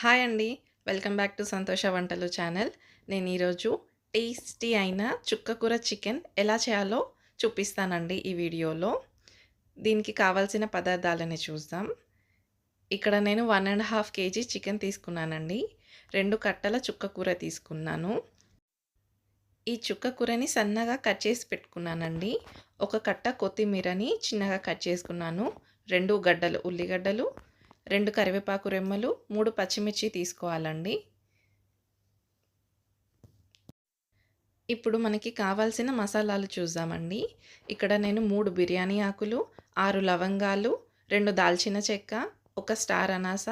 Hi అండి. Welcome back to సంతోష వంటలు ఛానల్. నేను ఈరోజు టేస్టీ అయిన చుక్కకూర చికెన్ ఎలా చేయాలో చూపిస్తానండి ఈ వీడియోలో. దీనికి కావాల్సిన పదార్థాలని చూద్దాం. ఇక్కడ నేను one and half KG chicken తీసుకున్నానండి. రెండు కట్టల చుక్కకూర తీసుకున్నాను. ఈ చుక్కకూరని సన్నగా కట్ చేసి పెట్టుకున్నానండి. ఒక కట్ట కొత్తిమీరని చిన్నగా కట్ చేసుకున్నాను. రెండు గడ్డలు ఉల్లిగడ్డలు రెండు కరివేపాకు రెమ్మలు మూడు పచ్చిమిర్చి తీసుకోవాలండి. ఇప్పుడు మనకి కావాల్సిన మసాలాలు చూద్దామండి. ఇక్కడ నేను మూడు బిర్యానీ ఆకులు ఆరు లవంగాలు రెండు దాల్చిన చెక్క ఒక స్టార్ అనాస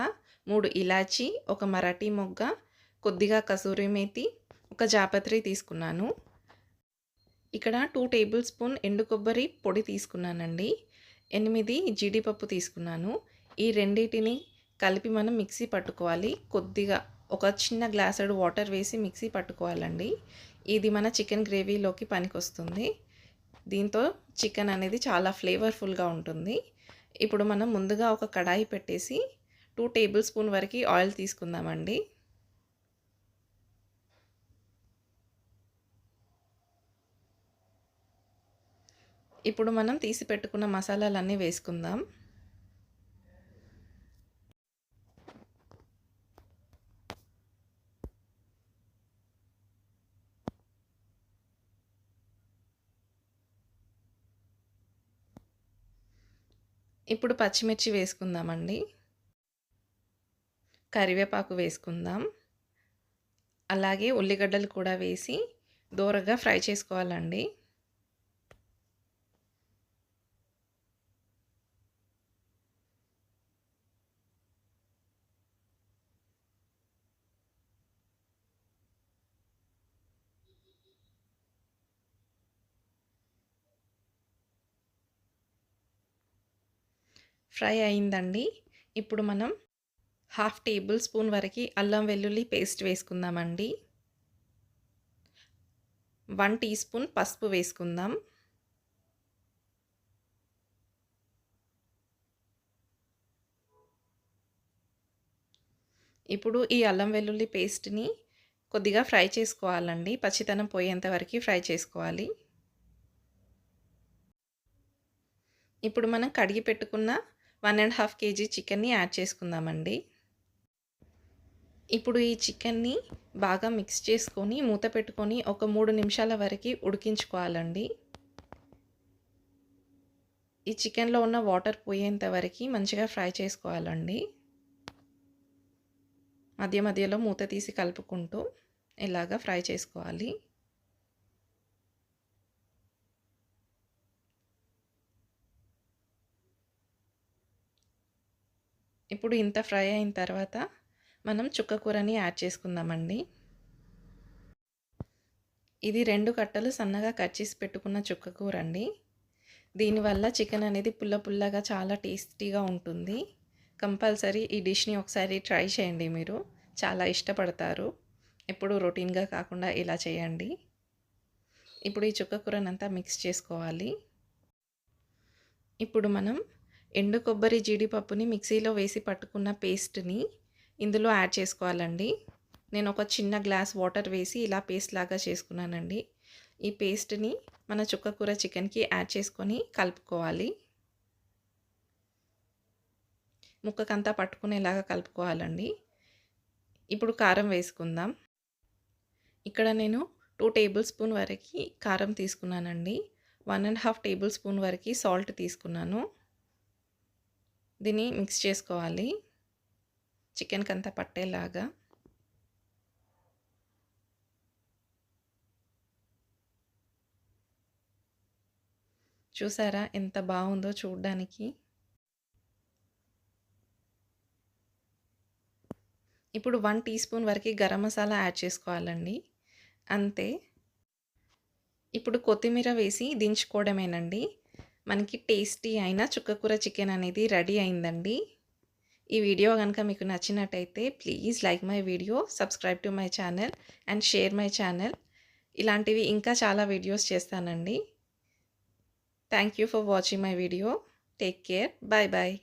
మూడు ఇలాచీ ఒక మరాఠీ మొగ్గ కొద్దిగా కసూరి మేతి ఒక జాపత్రి తీసుకున్నాను. ఇక్కడ టూ టేబుల్ స్పూన్ ఎండు కొబ్బరి పొడి తీసుకున్నానండి. ఎనిమిది జీడిపప్పు తీసుకున్నాను. ఈ రెండింటిని కలిపి మనం మిక్సీ పట్టుకోవాలి. కొద్దిగా ఒక చిన్న గ్లాసెడ్ వాటర్ వేసి మిక్సీ పట్టుకోవాలండి. ఇది మన చికెన్ గ్రేవీలోకి పనికొస్తుంది. దీంతో చికెన్ అనేది చాలా ఫ్లేవర్ఫుల్గా ఉంటుంది. ఇప్పుడు మనం ముందుగా ఒక కడాయి పెట్టేసి టూ టేబుల్ స్పూన్ వరకు ఆయిల్ తీసుకుందామండి. ఇప్పుడు మనం తీసి పెట్టుకున్న మసాలాలన్నీ వేసుకుందాం. ఇప్పుడు పచ్చిమిర్చి వేసుకుందామండి. కరివేపాకు వేసుకుందాం. అలాగే ఉల్లిగడ్డలు కూడా వేసి దూరగా ఫ్రై చేసుకోవాలండి. ఫ్రై అయిందండి. ఇప్పుడు మనం హాఫ్ టేబుల్ స్పూన్ వరకు అల్లం వెల్లుల్లి పేస్ట్ వేసుకుందామండి. వన్ టీ స్పూన్ పసుపు వేసుకుందాం. ఇప్పుడు ఈ అల్లం వెల్లుల్లి పేస్ట్ని కొద్దిగా ఫ్రై చేసుకోవాలండి. పచ్చితనం పోయేంత వరకు ఫ్రై చేసుకోవాలి. ఇప్పుడు మనం కడిగి పెట్టుకున్న వన్ అండ్ హాఫ్ కేజీ చికెన్ని యాడ్ చేసుకుందామండి. ఇప్పుడు ఈ చికెన్ని బాగా మిక్స్ చేసుకొని మూత పెట్టుకొని ఒక మూడు నిమిషాల వరకు ఉడికించుకోవాలండి. ఈ చికెన్లో ఉన్న వాటర్ పోయేంత వరకు మంచిగా ఫ్రై చేసుకోవాలండి. మధ్య మధ్యలో మూత తీసి కలుపుకుంటూ ఇలాగా ఫ్రై చేసుకోవాలి. ఇప్పుడు ఇంత ఫ్రై అయిన తర్వాత మనం చుక్క కూరని యాడ్ చేసుకుందామండి. ఇది రెండు కట్టలు సన్నగా కట్ చేసి పెట్టుకున్న చుక్క కూర అండి దీనివల్ల చికెన్ అనేది పుల్ల పుల్లగా చాలా టేస్టీగా ఉంటుంది. కంపల్సరీ ఈ డిష్ని ఒకసారి ట్రై చేయండి మీరు. చాలా ఇష్టపడతారు. ఎప్పుడు రొటీన్గా కాకుండా ఇలా చేయండి. ఇప్పుడు ఈ చుక్క కూరనంతా మిక్స్ చేసుకోవాలి. ఇప్పుడు మనం ఎండు కొబ్బరి జీడిపప్పుని మిక్సీలో వేసి పట్టుకున్న పేస్ట్ని ఇందులో యాడ్ చేసుకోవాలండి. నేను ఒక చిన్న గ్లాస్ వాటర్ వేసి ఇలా పేస్ట్ లాగా చేసుకున్నానండి. ఈ పేస్ట్ని మన చుక్కకూర చికెన్కి యాడ్ చేసుకొని కలుపుకోవాలి. ముక్కకంతా పట్టుకునేలాగా కలుపుకోవాలండి. ఇప్పుడు కారం వేసుకుందాం. ఇక్కడ నేను టూ టేబుల్ స్పూన్ వరకు కారం తీసుకున్నానండి. One and half tablespoon వరకు సాల్ట్ తీసుకున్నాను. దీన్ని మిక్స్ చేసుకోవాలి. చికెన్కి అంతా పట్టేలాగా. చూసారా ఎంత బాగుందో చూడడానికి. ఇప్పుడు వన్ టీ స్పూన్ వరకు గరం మసాలా యాడ్ చేసుకోవాలండి. అంతే. ఇప్పుడు కొత్తిమీర వేసి దించుకోవడమేనండి. మనకి టేస్టీ అయిన చుక్కకూర చికెన్ అనేది రెడీ అయిందండి. ఈ వీడియో కనుక మీకు నచ్చినట్టయితే please like my video subscribe to my channel and share my channel. ఇలాంటివి ఇంకా చాలా వీడియోస్ చేస్తానండి. Thank you for watching my video. Take care. Bye bye.